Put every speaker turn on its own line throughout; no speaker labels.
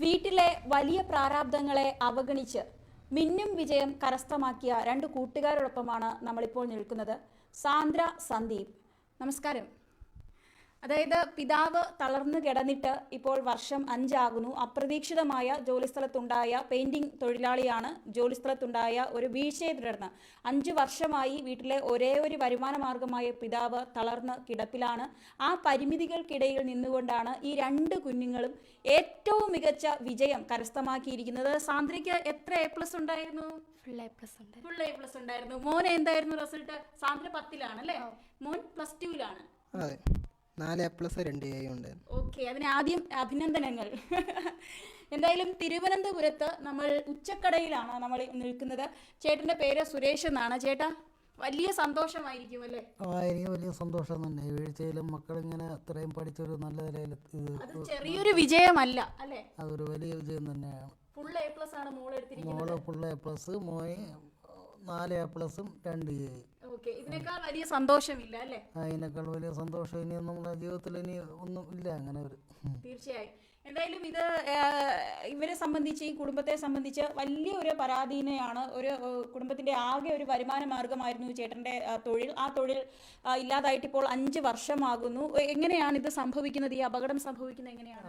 വീട്ടിലെ വലിയ പ്രാരാബ്ദങ്ങളെ അവഗണിച്ച് മിന്നും വിജയം കരസ്ഥമാക്കിയ രണ്ട് കൂട്ടുകാരോടൊപ്പമാണ് നമ്മളിപ്പോൾ നിൽക്കുന്നത് സാന്ദ്ര സന്ദീപ്. നമസ്കാരം. അതായത് പിതാവ് തളർന്നു കിടന്നിട്ട് ഇപ്പോൾ വർഷം അഞ്ചാകുന്നു. അപ്രതീക്ഷിതമായ ജോലിസ്ഥലത്തുണ്ടായ പെയിന്റിംഗ് തൊഴിലാളിയാണ് ജോലിസ്ഥലത്തുണ്ടായ ഒരു വീഴ്ചയെ തുടർന്ന് അഞ്ചു വർഷമായി വീട്ടിലെ ഒരേ ഒരു വരുമാന മാർഗമായ പിതാവ് തളർന്ന് കിടപ്പിലാണ്. ആ പരിമിതികൾക്കിടയിൽ നിന്നുകൊണ്ടാണ് ഈ രണ്ട് കുഞ്ഞുങ്ങളും ഏറ്റവും മികച്ച വിജയം കരസ്ഥമാക്കിയിരിക്കുന്നത്. സാന്ദ്രയ്ക്ക് എത്ര എ പ്ലസ് ഉണ്ടായിരുന്നു?
ഫുൾ എ പ്ലസ് ഉണ്ട്.
ഫുൾ എ പ്ലസ് ഉണ്ടായിരുന്നു. മോൻ എന്തായിരുന്നു റിസൾട്ട് സാന്ദ്ര പത്തിലാണ് അല്ലേ? മോൻ പ്ലസ് ടുവിലാണ്
അതെ. നാല് എ പ്ലസ് രണ്ട് എ ഉണ്ട്.
ഓക്കെ അതിന് ആദ്യം അഭിനന്ദനങ്ങൾ. എന്തായാലും തിരുവനന്തപുരത്ത് നമ്മൾ ഉച്ചക്കടയിലാണ് നമ്മൾ നിൽക്കുന്നത്. ചേട്ടന്റെ പേര് സുരേഷ് എന്നാണ്. ചേട്ടാ വലിയ സന്തോഷമായിരിക്കും അല്ലേ?
ആ എനിക്ക് വലിയ സന്തോഷം തന്നെ. വീഴ്ചയിലും മക്കളിങ്ങനെ അത്രയും പഠിച്ചൊരു നല്ല നിലയിൽ
അത് ചെറിയൊരു വിജയമല്ല അല്ലേ?
അതൊരു വലിയ വിജയം തന്നെയാണ്.
ഫുൾ എ പ്ലസ് ആണ് മോൾ എടുത്തിരിക്കുന്നത്
മോൾ ഫുൾ എ പ്ലസ് മോയി നാല് എ പ്ലസും രണ്ട് എ
ഓക്കെ ഇതിനേക്കാൾ വലിയ സന്തോഷമില്ല അല്ലേ?
അതിനേക്കാൾ വലിയ സന്തോഷം ഇനി നമ്മുടെ ജീവിതത്തിൽ ഇനി ഒന്നും ഇല്ല അങ്ങനെ ഒരു.
തീർച്ചയായും. എന്തായാലും ഇത് ഇവരെ സംബന്ധിച്ച് ഈ കുടുംബത്തെ സംബന്ധിച്ച് വലിയ ഒരു പരാധീനയാണ് ഒരു കുടുംബത്തിന്റെ ആകെ ഒരു വരുമാന മാർഗമായിരുന്നു ചേട്ടന്റെ തൊഴിൽ. ആ തൊഴിൽ ഇല്ലാതായിട്ട് ഇപ്പോൾ അഞ്ച് വർഷമാകുന്നു. എങ്ങനെയാണ് ഇത് സംഭവിക്കുന്നത്? ഈ അപകടം സംഭവിക്കുന്നത് എങ്ങനെയാണ്?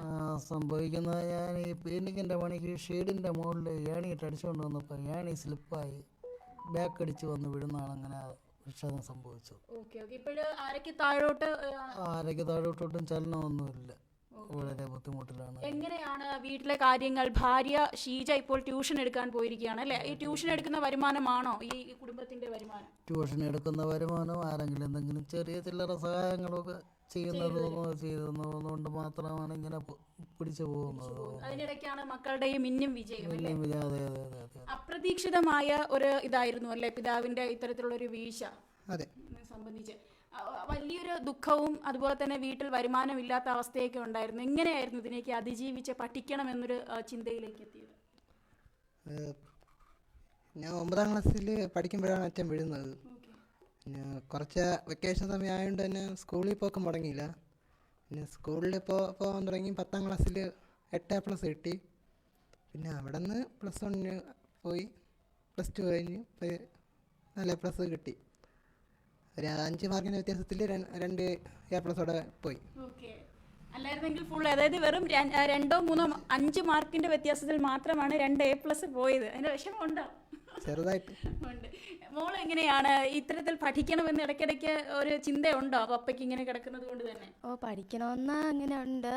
സംഭവിക്കുന്നത് ഞാൻ ഈ പെയിന്റിങ്ങിന്റെ പണിക്ക് ഷെയ്ഡിന്റെ മുകളിൽ ഏണിയിട്ട് അടിച്ചുകൊണ്ട് വന്നപ്പോൾ ഏണി സ്ലിപ്പായി ബാക്ക് അടിച്ച് വന്ന് വിടുന്നതാണ് അങ്ങനെ വിഷയം
സംഭവിച്ചു. ആരൊക്കെ താഴോട്ട്
ആരൊക്കെ താഴോട്ടോട്ടും ചലനമൊന്നുമില്ല വളരെ ബുദ്ധിമുട്ടിലാണ്.
എങ്ങനെയാണ് വീട്ടിലെ കാര്യങ്ങൾ? ഭാര്യ ഷീജ ഇപ്പോൾ ട്യൂഷൻ എടുക്കാൻ പോയിരിക്കുകയാണ് അല്ലെ? ഈ ട്യൂഷൻ എടുക്കുന്ന വരുമാനമാണോ ഈ കുടുംബത്തിന്റെ വരുമാനം?
ട്യൂഷൻ എടുക്കുന്ന വരുമാനം ആരെങ്കിലും എന്തെങ്കിലും ചെറിയ ചില്ലറ സഹായങ്ങളൊക്കെ ചെയ്യുന്നത് ചെയ്യുന്നതുകൊണ്ട് മാത്രമാണ് ഇങ്ങനെ പിടിച്ചു പോകുന്നത്.
അതിനിടയ്ക്കാണ് മക്കളുടെയും മിന്നും വിജയം അപ്രതീക്ഷിതമായ ഒരു ഇതായിരുന്നു അല്ലെ? പിതാവിന്റെ ഇത്തരത്തിലുള്ള ഒരു വീഴ്ച.
അതെ.
സംബന്ധിച്ച്. വലിയൊരു ദുഃഖവും അതുപോലെ തന്നെ വീട്ടിൽ വരുമാനമില്ലാത്ത അവസ്ഥയൊക്കെ ഉണ്ടായിരുന്നു. എങ്ങനെയായിരുന്നു ഇതിനേക്ക് അതിജീവിച്ച് പഠിക്കണം എന്നൊരു ചിന്തയിലേക്ക് എത്തിയത്?
ഞാൻ ഒമ്പതാം ക്ലാസ്സിൽ പഠിക്കുമ്പോഴാണ് അച്ഛൻ വീഴുന്നത്. കുറച്ച് വെക്കേഷൻ സമയം ആയതുകൊണ്ട് തന്നെ സ്കൂളിൽ പോക്കും മുടങ്ങിയില്ല. പിന്നെ സ്കൂളിൽ പോ പോകാൻ തുടങ്ങി പത്താം ക്ലാസ്സിൽ എട്ട് പ്ലസ് കിട്ടി. പിന്നെ അവിടെ നിന്ന് പ്ലസ് വണ്ണിന് പോയി. പ്ലസ് ടു കഴിഞ്ഞ് നല്ല പ്ലസ് കിട്ടി. ഒരു അഞ്ച് മാർക്കിന്റെ വ്യത്യാസത്തിൽ രണ്ട് എ പ്ലസോടെ പോയി.
അല്ലായിരുന്നെങ്കിൽ ഫുൾ അതായത് വെറും രണ്ടോ മൂന്നോ അഞ്ച് മാർക്കിന്റെ വ്യത്യാസത്തിൽ മാത്രമാണ് രണ്ട് എ പ്ലസ് പോയത്. അതിന്റെ വിഷമമുണ്ടോ?
ചെറുതായിട്ട്.
മോൾ എങ്ങനെയാണ്? ഇത്തരത്തിൽ പഠിക്കണമെന്ന് ഇടയ്ക്കിടയ്ക്ക് ഒരു ചിന്തയുണ്ടോ? പപ്പയ്ക്ക് ഇങ്ങനെ കിടക്കുന്നത് കൊണ്ട് തന്നെ.
ഓ പഠിക്കണമെന്ന് അങ്ങനെ ഉണ്ട്.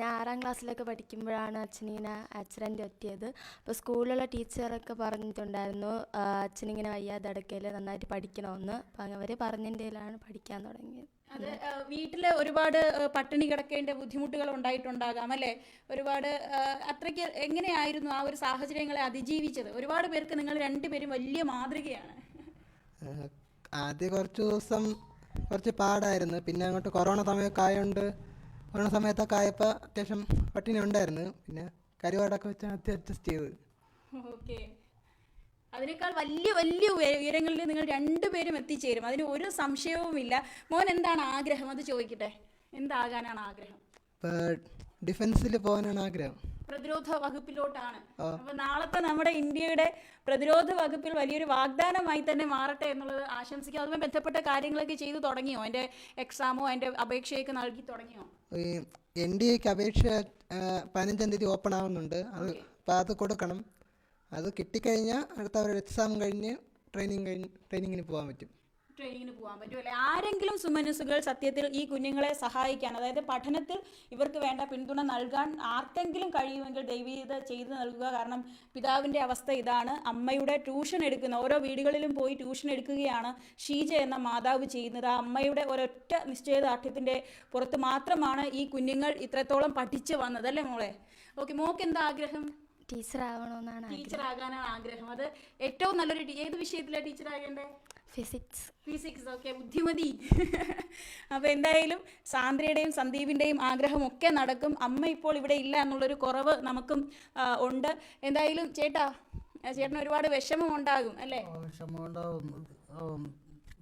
ഞാൻ ആറാം ക്ലാസ്സിലൊക്കെ പഠിക്കുമ്പോഴാണ് അച്ഛനിങ്ങനെ ആക്സിഡന്റ് പറ്റിയത്. അപ്പോൾ സ്കൂളിലുള്ള ടീച്ചറൊക്കെ പറഞ്ഞിട്ടുണ്ടായിരുന്നു അച്ഛനിങ്ങനെ വയ്യാതെ ഇടയ്ക്കൽ നന്നായിട്ട് പഠിക്കണമെന്ന്. അപ്പം അവർ പറഞ്ഞതിന്റെ പഠിക്കാൻ തുടങ്ങിയത്.
അത് വീട്ടിൽ വീട്ടിൽ ഒരുപാട് പട്ടിണി കിടക്കേണ്ട ബുദ്ധിമുട്ടുകൾ ഉണ്ടായിട്ടുണ്ടാകാം അല്ലെ? ഒരുപാട് അത്രയ്ക്ക് എങ്ങനെയായിരുന്നു ആ ഒരു സാഹചര്യങ്ങളെ അതിജീവിച്ചത്? ഒരുപാട് പേർക്ക് നിങ്ങൾ രണ്ടുപേരും വലിയ മാതൃകയാണ്.
ആദ്യ കുറച്ച് ദിവസം കുറച്ച് പാടായിരുന്നു. പിന്നെ അങ്ങോട്ട് കൊറോണ സമയമൊക്കെ ആയതുകൊണ്ട് കൊറോണ സമയത്തൊക്കെ ആയപ്പോൾ അത്യാവശ്യം പട്ടിണി ഉണ്ടായിരുന്നു. പിന്നെ കരുവാടൊക്കെ വെച്ചാണ് അഡ്ജസ്റ്റ് ചെയ്ത്
ഓക്കെ. അതിനേക്കാൾ വലിയ വലിയ ഉയ- ഉയരങ്ങളിൽ നിങ്ങൾ രണ്ടുപേരും എത്തിച്ചേരും. അതിന് ഒരു സംശയവുമില്ല മോൻ എന്താണ് ആഗ്രഹം? അത് ചോദിക്കട്ടെ. എന്താകാനാണ് ആഗ്രഹം?
ഡിഫൻസിൽ പോകാനാണ് ആഗ്രഹം.
പ്രതിരോധ വകുപ്പിലോട്ടാണ്. അപ്പൊ നാളത്തെ നമ്മുടെ ഇന്ത്യയുടെ പ്രതിരോധ വകുപ്പിൽ വലിയൊരു വാഗ്ദാനമായി തന്നെ മാറട്ടെ എന്നുള്ളത് ആശംസിക്കുക അതുമായി ബന്ധപ്പെട്ട കാര്യങ്ങളൊക്കെ ചെയ്തു തുടങ്ങിയോ? അതിന്റെ എക്സാമോ അതിന്റെ അപേക്ഷയൊക്കെ നൽകി തുടങ്ങിയോ?
എൻ ഡി എക്ക് അപേക്ഷ പതിനഞ്ചാം തീയതി ഓപ്പൺ ആവുന്നുണ്ട്. അത് അത് കൊടുക്കണം. അത് കിട്ടിക്കഴിഞ്ഞാൽ അടുത്ത ഒരു എക്സാം കഴിഞ്ഞ് ട്രെയിനിങ് കഴിഞ്ഞ് ട്രെയിനിങ്ങിന് പോകാൻ പറ്റും.
ട്രെയിനിങ്ങിന് പോകാൻ പറ്റും അല്ലെ ആരെങ്കിലും സുമനസ്സുകൾ സത്യത്തിൽ ഈ കുഞ്ഞുങ്ങളെ സഹായിക്കാൻ അതായത് പഠനത്തിൽ ഇവർക്ക് വേണ്ട പിന്തുണ നൽകാൻ ആർക്കെങ്കിലും കഴിയുമെങ്കിൽ ദൈവീത ചെയ്തു നൽകുക. കാരണം പിതാവിന്റെ അവസ്ഥ ഇതാണ്. അമ്മയുടെ ട്യൂഷൻ എടുക്കുന്ന ഓരോ വീടുകളിലും പോയി ട്യൂഷൻ എടുക്കുകയാണ് ഷീജ എന്ന മാതാവ് ചെയ്യുന്നത്. ആ അമ്മയുടെ ഒരൊറ്റ നിശ്ചയദാർഢ്യത്തിന്റെ പുറത്ത് മാത്രമാണ് ഈ കുഞ്ഞുങ്ങൾ ഇത്രത്തോളം പഠിച്ചു വന്നത് അല്ലേ മോളെ? ഓക്കെ മോക്ക് എന്താ ആഗ്രഹം?
ടീച്ചറാവണമെന്നാണ് ആവണമെന്നാണ്
ടീച്ചർ ആകാനാണ് ആഗ്രഹം. അത് ഏറ്റവും നല്ലൊരു ഏത് വിഷയത്തിലാണ് ടീച്ചർ ആകേണ്ടത്
ഫിസിക്സ്.
ഫിസിക്സ്. ഓക്കെ ബുദ്ധിമതി. അപ്പോൾ എന്തായാലും സാന്ദ്രയുടെയും സന്ദീപിന്റെയും ആഗ്രഹമൊക്കെ നടക്കും. അമ്മ ഇപ്പോൾ ഇവിടെ ഇല്ല എന്നുള്ളൊരു കുറവ് നമുക്കും ഉണ്ട്. എന്തായാലും ചേട്ടാ ചേട്ടന് ഒരുപാട് വിഷമം ഉണ്ടാകും അല്ലേ?
വിഷമം ഉണ്ടാവും.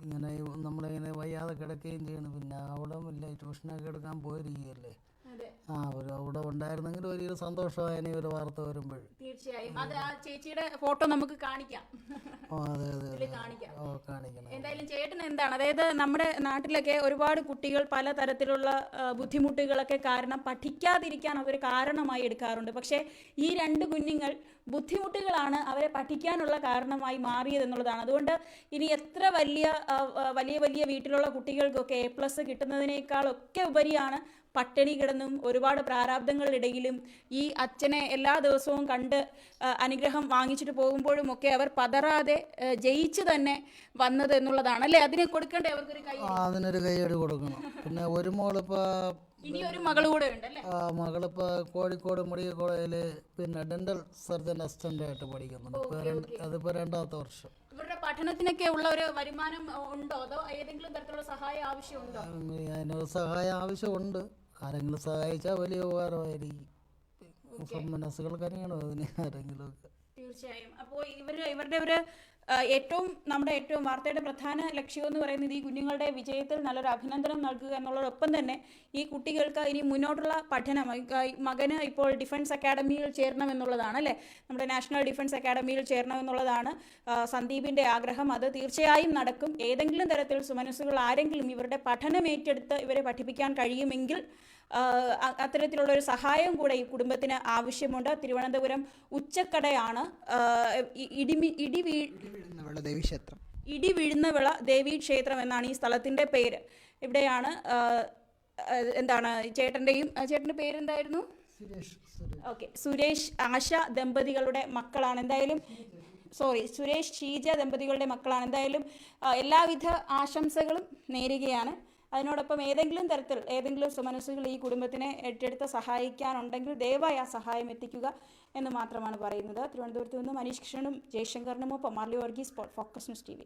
ഇങ്ങനെ നമ്മളിങ്ങനെ വയ്യാതെ കിടക്കുകയും ചെയ്യണം. പിന്നെ അവളും ഇല്ല ട്യൂഷനൊക്കെ എടുക്കാൻ പോയിരിക്കുകയല്ലേ.
അതെ.
ആ ഒരു അവിടെ ഉണ്ടായിരുന്നെങ്കിൽ വലിയൊരു സന്തോഷമായി ഒരു വാർത്ത വരുമ്പോൾ
തീർച്ചയായും. അത് ആ ചേച്ചിയുടെ ഫോട്ടോ നമുക്ക് കാണിക്കാം.
ഓ അതെ അതെ
കാണിക്കാം.
ഓ കാണിക്കണം
എന്തായാലും ചേട്ടൻ എന്താണ്? അതായത് നമ്മുടെ നാട്ടിലൊക്കെ ഒരുപാട് കുട്ടികൾ പല തരത്തിലുള്ള ബുദ്ധിമുട്ടുകളൊക്കെ കാരണം പഠിക്കാതിരിക്കാൻ അവർ കാരണമായി എടുക്കാറുണ്ട്. പക്ഷേ ഈ രണ്ട് കുഞ്ഞുങ്ങൾ ബുദ്ധിമുട്ടുകളാണ് അവരെ പഠിക്കാനുള്ള കാരണമായി മാറിയതെന്നുള്ളതാണ് അതുകൊണ്ട് ഇനി എത്ര വലിയ വലിയ വലിയ വീട്ടിലുള്ള കുട്ടികൾക്കൊക്കെ എ പ്ലസ് കിട്ടുന്നതിനേക്കാളൊക്കെ ഉപരിയാണ് പട്ടിണി കിടന്നും ഒരുപാട് പ്രാരാബ്ദങ്ങളിടയിലും ഈ അച്ഛനെ എല്ലാ ദിവസവും കണ്ട് അനുഗ്രഹം വാങ്ങിച്ചിട്ട് പോകുമ്പോഴും ഒക്കെ അവർ പതറാതെ ജയിച്ച് തന്നെ വന്നത് എന്നുള്ളതാണ്. അല്ലേ? അതിനെ കൊടുക്കേണ്ടേ അവർക്കൊരു കൈ?
അതിനൊരു കൈയടി കൊടുക്കണം. പിന്നെ ഒരു മോളിപ്പോ
ഇനി ഒരു മകൾ കൂടെ
ആ മകളിപ്പോ കോഴിക്കോട് മെഡിക്കൽ കോളേജിൽ പിന്നെ ഡെന്റൽ സർജൻ അസിസ്റ്റന്റ് ആയിട്ട് പഠിക്കുന്നുണ്ട്. അതിപ്പോ രണ്ടാമത്തെ വർഷം.
ഇവരുടെ പഠനത്തിനൊക്കെ ഉള്ള ഒരു വരുമാനം ഉണ്ടോ? അതോ ഏതെങ്കിലും തരത്തിലുള്ള സഹായം ആവശ്യമുണ്ടോ?
സഹായം ആവശ്യമുണ്ട്. ആരെങ്കിലും സഹായിച്ചാൽ വലിയ ഉപകാരമായിരിക്കും. മനസ്സുകൾക്ക് അറിയണം അതിന്? ആരെങ്കിലുമൊക്കെ.
തീർച്ചയായും. അപ്പോൾ ഇവർ ഇവരുടെ ഒരു ഏറ്റവും നമ്മുടെ ഏറ്റവും വാർത്തയുടെ പ്രധാന ലക്ഷ്യം എന്ന് പറയുന്നത് ഈ കുഞ്ഞുങ്ങളുടെ വിജയത്തിൽ നല്ലൊരു അഭിനന്ദനം നൽകുക എന്നുള്ളതോടൊപ്പം തന്നെ ഈ കുട്ടികൾക്ക് ഇനി മുന്നോട്ടുള്ള പഠനം മകന് ഇപ്പോൾ ഡിഫൻസ് അക്കാഡമിയിൽ ചേരണം എന്നുള്ളതാണ് അല്ലേ? നമ്മുടെ നാഷണൽ ഡിഫൻസ് അക്കാഡമിയിൽ ചേരണം എന്നുള്ളതാണ് സന്ദീപിന്റെ ആഗ്രഹം. അത് തീർച്ചയായും നടക്കും. ഏതെങ്കിലും തരത്തിൽ സുമനസ്സുകൾ ആരെങ്കിലും ഇവരുടെ പഠനം ഏറ്റെടുത്ത് ഇവരെ പഠിപ്പിക്കാൻ കഴിയുമെങ്കിൽ അത്തരത്തിലുള്ള ഒരു സഹായം കൂടെ ഈ കുടുംബത്തിന് ആവശ്യമുണ്ട്. തിരുവനന്തപുരം ഉച്ചക്കടയാണ് ഇടിമി ഇടി വീ ഇടി ദേവീ ക്ഷേത്രം എന്നാണ് ഈ സ്ഥലത്തിന്റെ പേര്. ഇവിടെയാണ് എന്താണ് ചേട്ടന്റെയും ചേട്ടന്റെ പേരെന്തായിരുന്നു? ഓക്കെ സുരേഷ് ആശ ദമ്പതികളുടെ മക്കളാണ്. എന്തായാലും സോറി സുരേഷ് ഷീജ ദമ്പതികളുടെ മക്കളാണ്. എന്തായാലും എല്ലാവിധ ആശംസകളും നേരുകയാണ്. അതിനോടൊപ്പം ഏതെങ്കിലും തരത്തിൽ ഏതെങ്കിലും സുമനസ്സുകൾ ഈ കുടുംബത്തിനെ ഏറ്റെടുത്ത് സഹായിക്കാനുണ്ടെങ്കിൽ ദയവായി ആ സഹായം എത്തിക്കുക എന്ന് മാത്രമാണ് പറയുന്നത്. തിരുവനന്തപുരത്ത് നിന്ന് മനീഷ് കൃഷ്ണനും ജയശങ്കറിനുമൊപ്പം Marly Varghese focus news T